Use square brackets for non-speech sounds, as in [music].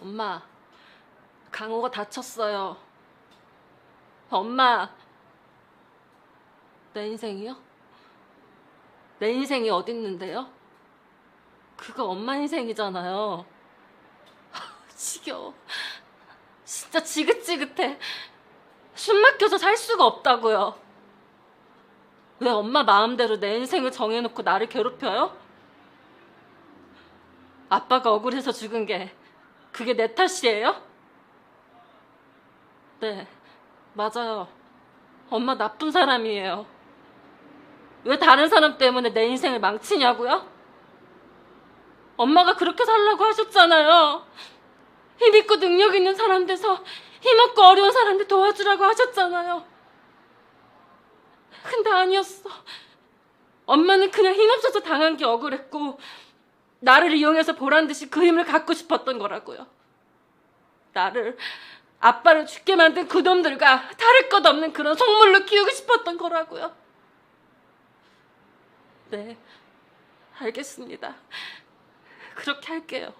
엄마, 강호가 다쳤어요. 엄마, 내 인생이요? 내 인생이 어딨는데요? 그거 엄마 인생이잖아요. [laughs] 지겨워. 진짜 지긋지긋해. 숨 막혀서 살 수가 없다고요. 왜 엄마 마음대로 내 인생을 정해놓고 나를 괴롭혀요? 아빠가 억울해서 죽은 게 그게 내 탓이에요? 네, 맞아요. 엄마 나쁜 사람이에요. 왜 다른 사람 때문에 내 인생을 망치냐고요? 엄마가 그렇게 살라고 하셨잖아요. 힘 있고 능력 있는 사람 돼서 힘없고 어려운 사람들 도와주라고 하셨잖아요. 근데 아니었어. 엄마는 그냥 힘없어서 당한 게 억울했고 나를 이용해서 보란 듯이 그 힘을 갖고 싶었던 거라고요. 나를 아빠를 죽게 만든 그 놈들과 다를 것 없는 그런 속물로 키우고 싶었던 거라고요. 네, 알겠습니다. 그렇게 할게요.